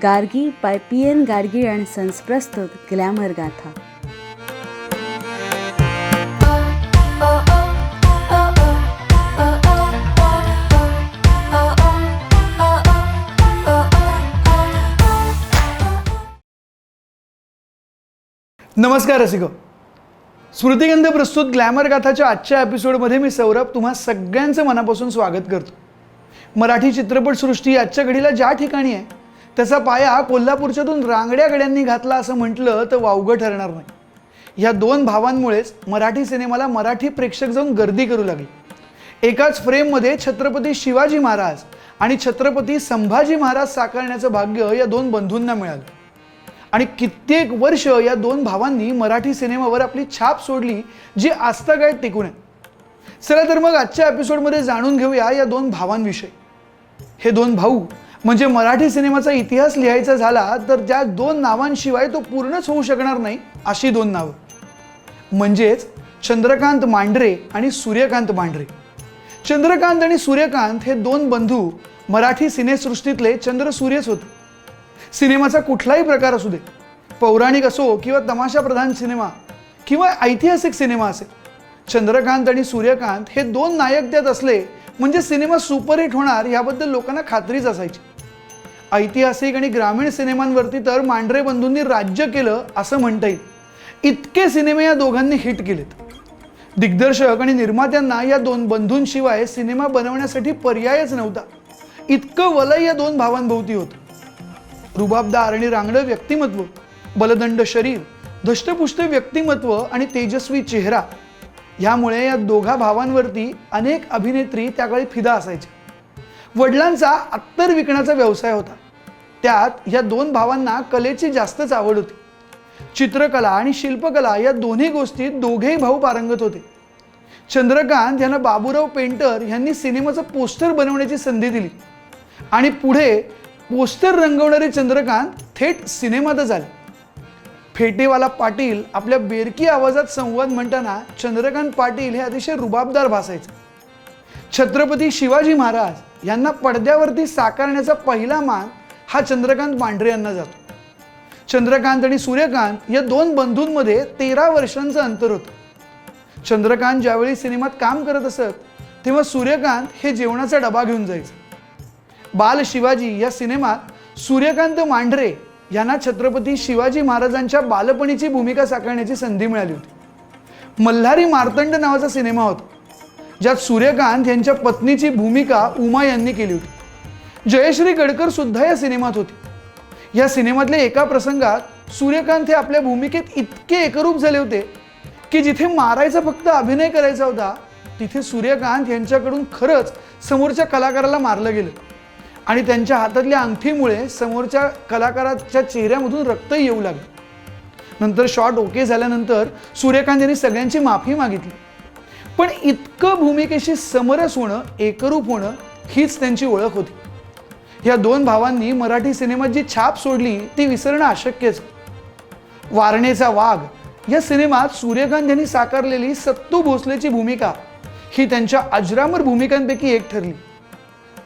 Gargi by P N Gargi and sons प्रस्तुत glamour गाथा. नमस्कार रसिको. स्मृतिगंध प्रस्तुत ग्लॅमर गाथाच्या आजच्या एपिसोडमध्ये मी सौरभ तुम्हा सगळ्यांचं मनापासून स्वागत करतो. मराठी चित्रपटसृष्टी आजच्या घडीला ज्या ठिकाणी आहे त्याचा पाया कोल्हापूरच्यातून रांगड्या गड्यांनी घातला असं म्हटलं तर वावगं ठरणार नाही. या दोन भावांमुळेच मराठी सिनेमाला मराठी प्रेक्षक जाऊन गर्दी करू लागली. एकाच फ्रेममध्ये छत्रपती शिवाजी महाराज आणि छत्रपती संभाजी महाराज साकारण्याचं भाग्य या दोन बंधूंना मिळालं. आणि कित्येक वर्ष या दोन भावांनी मराठी सिनेमावर आपली छाप सोडली जी आजतागायत टिकून आहे चला तर मग आजच्या एपिसोडमध्ये जाणून घेऊया या दोन भावांविषयी. हे दोन भाऊ म्हणजे मराठी सिनेमाचा इतिहास लिहायचा झाला तर ज्या दोन नावांशिवाय तो पूर्णच होऊ शकणार नाही अशी दोन नावं. म्हणजेच चंद्रकांत मांढरे आणि सूर्यकांत मांढरे. चंद्रकांत आणि सूर्यकांत हे दोन बंधू मराठी सिनेसृष्टीतले चंद्र सूर्यच होते. सिनेमाचा कुठलाही प्रकार असू दे पौराणिक असो किंवा तमाशाप्रधान सिनेमा किंवा ऐतिहासिक सिनेमा असेल चंद्रकांत आणि सूर्यकांत हे दोन नायक त्यात असले म्हणजे सिनेमा सुपरहिट होणार याबद्दल लोकांना खात्रीच असायची. ऐतिहासिक आणि ग्रामीण सिनेमांवरती तर मांढरे बंधूंनी राज्य केलं असं म्हणता येईल. इतके सिनेमे या दोघांनी हिट केलेत. दिग्दर्शक आणि निर्मात्यांना या दोन बंधूंशिवाय सिनेमा बनवण्यासाठी पर्यायच नव्हता. इतकं वलय या दोन भावांभोवती होतं. रुबाबदार आणि रांगडं व्यक्तिमत्व बलदंड शरीर धष्टपुष्ट व्यक्तिमत्व आणि तेजस्वी चेहरा यामुळे या दोघा भावांवरती अनेक अभिनेत्री त्याकाळी फिदा असायचे. वडिलांचा अत्तर विकण्याचा व्यवसाय होता. त्यात या दोन भावांना कलेची जास्तच आवड होती. चित्रकला आणि शिल्पकला या दोन्ही गोष्टीत दोघेही भाऊ पारंगत होते. चंद्रकांत यांना बाबूराव पेंटर यांनी सिनेमाचं पोस्टर बनवण्याची संधी दिली. आणि पुढे पोस्टर रंगवणारे चंद्रकांत थेट सिनेमातच आले. फेटेवाला पाटील आपल्या बेरकी आवाजात संवाद म्हणताना चंद्रकांत पाटील हे अतिशय रुबाबदार भासायचे. छत्रपती शिवाजी महाराज यांना पडद्यावरती साकारण्याचा पहिला मान हा चंद्रकांत मांढरे यांना जातो. चंद्रकांत आणि सूर्यकांत या दोन बंधूंमध्ये तेरा वर्षांचं अंतर होतं. चंद्रकांत ज्यावेळी सिनेमात काम करत असत तेव्हा सूर्यकांत हे जेवणाचा डबा घेऊन जायचं. बाल शिवाजी या सिनेमात सूर्यकांत मांढरे यांना छत्रपती शिवाजी महाराजांच्या बालपणीची भूमिका साकारण्याची संधी मिळाली होती. मल्हारी मार्तंड नावाचा सिनेमा होता ज्यात सूर्यकांत यांच्या पत्नीची भूमिका उमा यांनी केली होती. जयश्री गडकर सुद्धा या सिनेमात होती. या सिनेमातल्या एका प्रसंगात सूर्यकांत हे आपल्या भूमिकेत इतके एकरूप झाले होते की जिथे मारायचा फक्त अभिनय करायचा होता तिथे सूर्यकांत यांच्याकडून खरंच समोरच्या कलाकाराला मारलं गेलं. आणि त्यांच्या हातातल्या अंगठीमुळे समोरच्या कलाकाराच्या चेहऱ्यामधून रक्तही येऊ लागलं. नंतर शॉट ओके झाल्यानंतर सूर्यकांत यांनी सगळ्यांची माफी मागितली. पण इतकं भूमिकेशी समरस होणं एकरूप होणं हीच त्यांची ओळख होती. या दोन भावांनी मराठी सिनेमात जी छाप सोडली ती विसरणं अशक्यच वारणेचा वाघ या सिनेमात सूर्यकांत यांनी साकारलेली सत्तू भोसलेची भूमिका ही त्यांच्या अजरामर भूमिकांपैकी एक ठरली.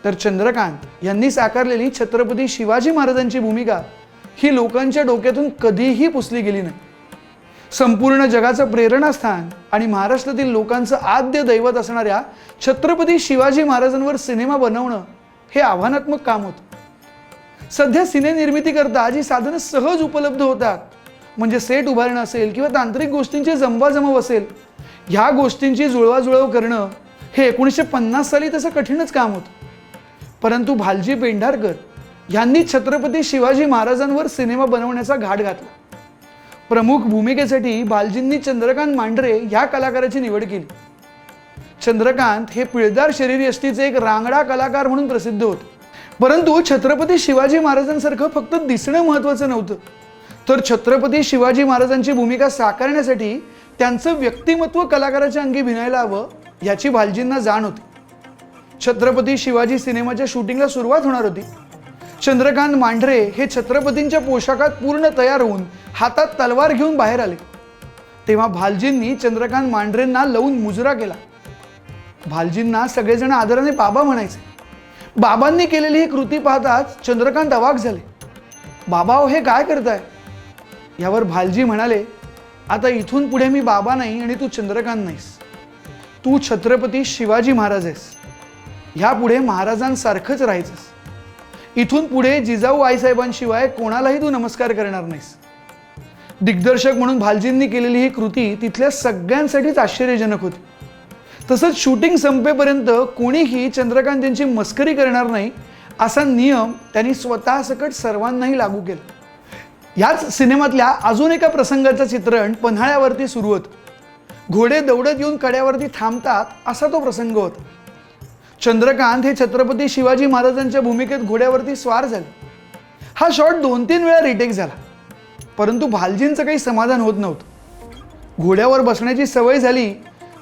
तर चंद्रकांत यांनी साकारलेली छत्रपती शिवाजी महाराजांची भूमिका ही लोकांच्या डोक्यातून कधीही पुसली गेली नाही. संपूर्ण जगाचं प्रेरणास्थान आणि महाराष्ट्रातील लोकांचं आद्य दैवत असणाऱ्या छत्रपती शिवाजी महाराजांवर सिनेमा बनवणं हे आव्हानात्मक काम होतं. सध्या सिनेनिर्मिती करता जी साधनं सहज उपलब्ध होतात म्हणजे सेट उभारणं असेल किंवा तांत्रिक गोष्टींची जमवाजमव असेल ह्या गोष्टींची जुळवाजुळव करणं हे एकोणीसशे पन्नास साली तसं कठीणच काम होतं. परंतु भालजी पेंढारकर यांनी छत्रपती शिवाजी महाराजांवर सिनेमा बनवण्याचा घाट घातला. प्रमुख भूमिकेसाठी बालजींनी चंद्रकांत मांढरे ह्या कलाकाराची निवड केली. चंद्रकांत हे पिळदार शरीरयष्टीचे एक रांगडा कलाकार म्हणून प्रसिद्ध होते. परंतु छत्रपती शिवाजी महाराजांसारखं फक्त दिसणं महत्त्वाचं नव्हतं. तर छत्रपती शिवाजी महाराजांची भूमिका साकारण्यासाठी त्यांचं व्यक्तिमत्व कलाकाराच्या अंगी भिनायला हवं याची भालजींना जाण होती. छत्रपती शिवाजी सिनेमाच्या शूटिंगला सुरुवात होणार होती. चंद्रकांत मांढरे हे छत्रपतींच्या पोशाखात पूर्ण तयार होऊन हातात तलवार घेऊन बाहेर आले. तेव्हा भालजींनी चंद्रकांत मांढरेंना लावून मुजरा केला. भालजींना सगळेजण आदराने बाबा म्हणायचे. बाबांनी केलेली ही कृती पाहताच चंद्रकांत अवाक झाले. बाबा हो हे काय करताय? यावर भालजी म्हणाले आता इथून पुढे मी बाबा नाही आणि तू चंद्रकांत नाहीस. तू छत्रपती शिवाजी महाराज आहेस. ह्यापुढे महाराजांसारखंच राहायचंस. इथून पुढे जिजाऊ आईसाहेबांशिवाय कोणालाही तू नमस्कार करणार नाहीस. दिग्दर्शक म्हणून भालजींनी केलेली ही कृती तिथल्या सगळ्यांसाठीच आश्चर्यजनक होती. तसंच शूटिंग संपेपर्यंत कोणीही चंद्रकांत यांची मस्करी करणार नाही असा नियम त्यांनी स्वतःसकट सर्वांनाही लागू केला. याच सिनेमातल्या अजून एका प्रसंगाचं चित्रण पन्हाळ्यावरती सुरू होतं. घोडे दौडत येऊन कड्यावरती थांबतात असा तो प्रसंग होता. चंद्रकांत हे छत्रपती शिवाजी महाराजांच्या भूमिकेत घोड्यावरती स्वार झाले. हा शॉट दोन तीन वेळा रिटेक झाला. परंतु भालजींचं काही समाधान होत नव्हतं. घोड्यावर बसण्याची सवय झाली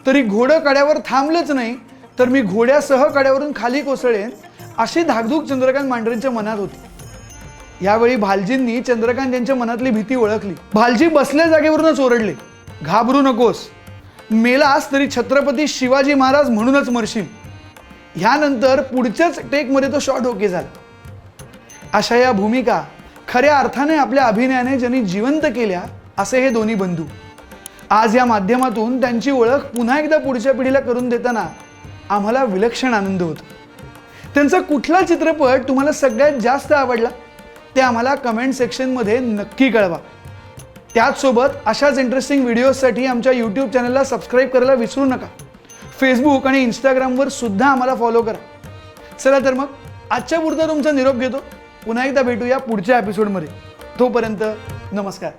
तरी घोडं कड्यावर थांबलंच नाही तर मी घोड्यासह कड्यावरून खाली कोसळेन अशी धाकधूक चंद्रकांत मांढरेंच्या मनात होती. यावेळी भालजींनी चंद्रकांत यांच्या मनातली भीती ओळखली. भालजी बसल्या जागेवरूनच ओरडले घाबरू नकोस. मेलास तरी छत्रपती शिवाजी महाराज म्हणूनच मरशील. ह्यानंतर पुढच्याच टेकमध्ये तो शॉट ओके झाला. अशा या भूमिका खऱ्या अर्थाने आपल्या अभिनयाने ज्यांनी जिवंत केल्या असे हे दोन्ही बंधू. आज या माध्यमातून त्यांची ओळख पुन्हा एकदा पुढच्या पिढीला करून देताना आम्हाला विलक्षण आनंद होतो. त्यांचा कुठला चित्रपट तुम्हाला सगळ्यात जास्त आवडला ते आम्हाला कमेंट सेक्शनमध्ये नक्की कळवा. त्याचसोबत अशाच इंटरेस्टिंग व्हिडिओजसाठी आमच्या यूट्यूब चॅनलला सबस्क्राईब करायला विसरू नका. फेसबुक आणि इंस्टाग्रामवर सुद्धा आम्हाला फॉलो करा. चला तर मग आजच्या पुरता तुमचा निरोप घेतो. पुन्हा एकदा भेटूया पुढच्या एपिसोडमध्ये तोपर्यंत नमस्कार.